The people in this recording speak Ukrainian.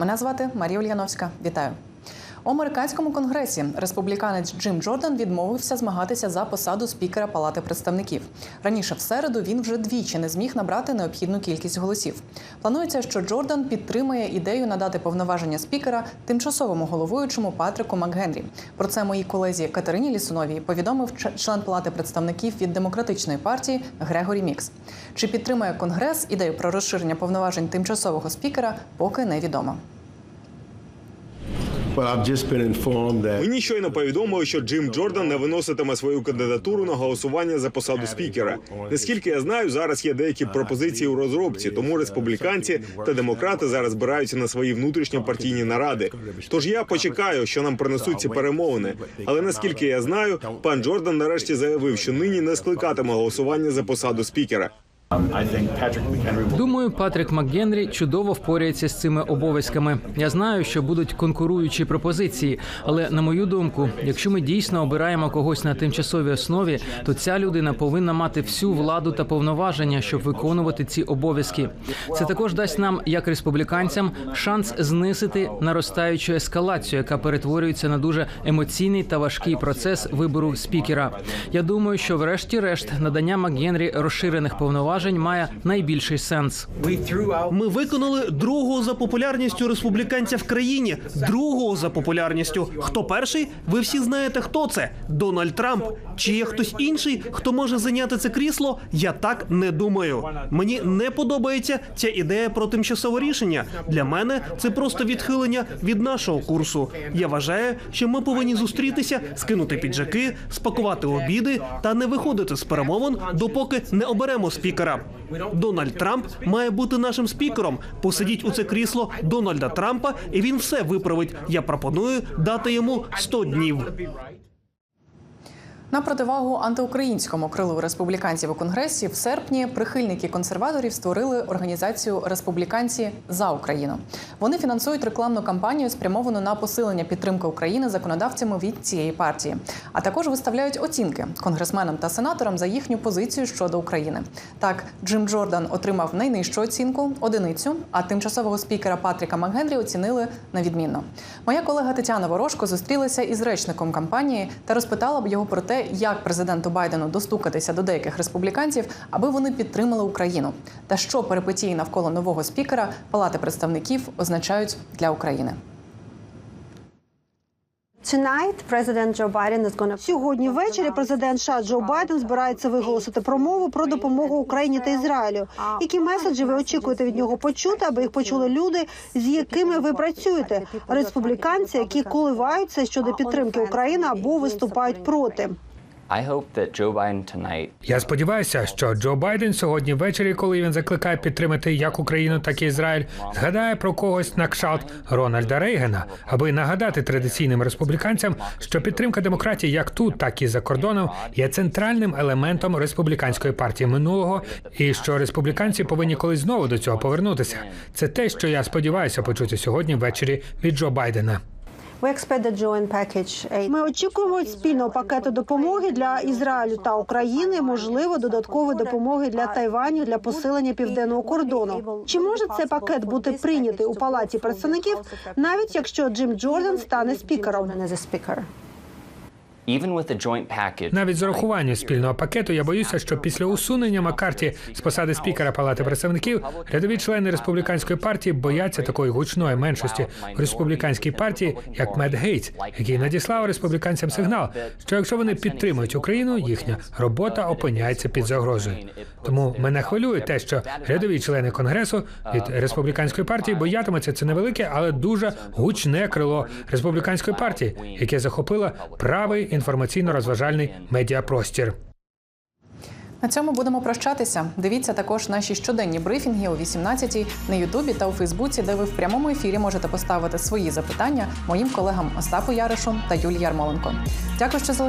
Мене звати Марія Ульяновська. Вітаю. У американському конгресі республіканець Джим Джордан відмовився змагатися за посаду спікера Палати представників. Раніше в середу він вже двічі не зміг набрати необхідну кількість голосів. Планується, що Джордан підтримує ідею надати повноваження спікера тимчасовому головуючому Патрику Макгенрі. Про це моїй колезі Катерині Лісуновій повідомив член Палати представників від демократичної партії Грегорі Мікс. Чи підтримує конгрес ідею про розширення повноважень тимчасового спікера, поки невідомо. Мені щойно повідомили, що Джим Джордан не виноситиме свою кандидатуру на голосування за посаду спікера. Наскільки я знаю, зараз є деякі пропозиції у розробці, тому республіканці та демократи зараз збираються на свої внутрішньопартійні наради. Тож я почекаю, що нам принесуть ці перемовини. Але наскільки я знаю, пан Джордан нарешті заявив, що нині не скликатиме голосування за посаду спікера. Думаю, Патрік МакГенрі чудово впорається з цими обов'язками. Я знаю, що будуть конкуруючі пропозиції, але на мою думку, якщо ми дійсно обираємо когось на тимчасовій основі, то ця людина повинна мати всю владу та повноваження, щоб виконувати ці обов'язки. Це також дасть нам, як республіканцям, шанс знизити наростаючу ескалацію, яка перетворюється на дуже емоційний та важкий процес вибору спікера. Я думаю, що врешті-решт надання МакГенрі розширених повноважень має найбільший сенс. Ми виконали другого за популярністю республіканця в країні. Другого за популярністю. Хто перший? Ви всі знаєте, хто це? Дональд Трамп. Чи є хтось інший, хто може зайняти це крісло? Я так не думаю. Мені не подобається ця ідея про тимчасове рішення. Для мене це просто відхилення від нашого курсу. Я вважаю, що ми повинні зустрітися, скинути піджаки, спакувати обіди та не виходити з перемовин, допоки не оберемо спікера. Дональд Трамп має бути нашим спікером. Посидіть у це крісло Дональда Трампа, і він все виправить. Я пропоную дати йому 100 днів. На противагу антиукраїнському крилу республіканців у конгресі в серпні прихильники консерваторів створили організацію Республіканці за Україну. Вони фінансують рекламну кампанію, спрямовану на посилення підтримки України законодавцями від цієї партії, а також виставляють оцінки конгресменам та сенаторам за їхню позицію щодо України. Так, Джим Джордан отримав найнижчу оцінку одиницю, а тимчасового спікера Патріка Макгенрі оцінили на відмінно. Моя колега Тетяна Ворожко зустрілася із речником кампанії та розпитала б його про те, як президенту Байдену достукатися до деяких республіканців, аби вони підтримали Україну, та що перипетії навколо нового спікера Палати представників означають для України. Сьогодні ввечері президент США Джо Байден збирається виголосити промову про допомогу Україні та Ізраїлю. Які меседжі ви очікуєте від нього почути, аби їх почули люди, з якими ви працюєте? Республіканці, які коливаються щодо підтримки України або виступають проти. Я сподіваюся, що Джо Байден сьогодні ввечері, коли він закликає підтримати як Україну, так і Ізраїль, згадає про когось на кшалт Рональда Рейгана, аби нагадати традиційним республіканцям, що підтримка демократії як тут, так і за кордоном є центральним елементом республіканської партії минулого, і що республіканці повинні колись знову до цього повернутися. Це те, що я сподіваюся почути сьогодні ввечері від Джо Байдена. Ми очікуємо спільного пакету допомоги для Ізраїлю та України, можливо, додаткової допомоги для Тайваню для посилення південного кордону. Чи може цей пакет бути прийнятий у палаті представників, навіть якщо Джим Джордан стане спікером? Навіть з урахуванням спільного пакету я боюся, що після усунення Маккарті з посади спікера Палати представників рядові члени республіканської партії бояться такої гучної меншості в республіканській партії, як Мед Гейтс, який надіслав республіканцям сигнал, що якщо вони підтримують Україну, їхня робота опиняється під загрозою. Тому мене хвилює те, що рядові члени конгресу від республіканської партії боятимуться це невелике, але дуже гучне крило республіканської партії, яке захопило правий інформаційно-розважальний медіапростір. На цьому будемо прощатися. Дивіться також наші щоденні брифінги о 18-й на Ютубі та у Фейсбуці, де ви в прямому ефірі можете поставити свої запитання моїм колегам Остапу Яришу та Юлії Ярмоленко. Дякую, що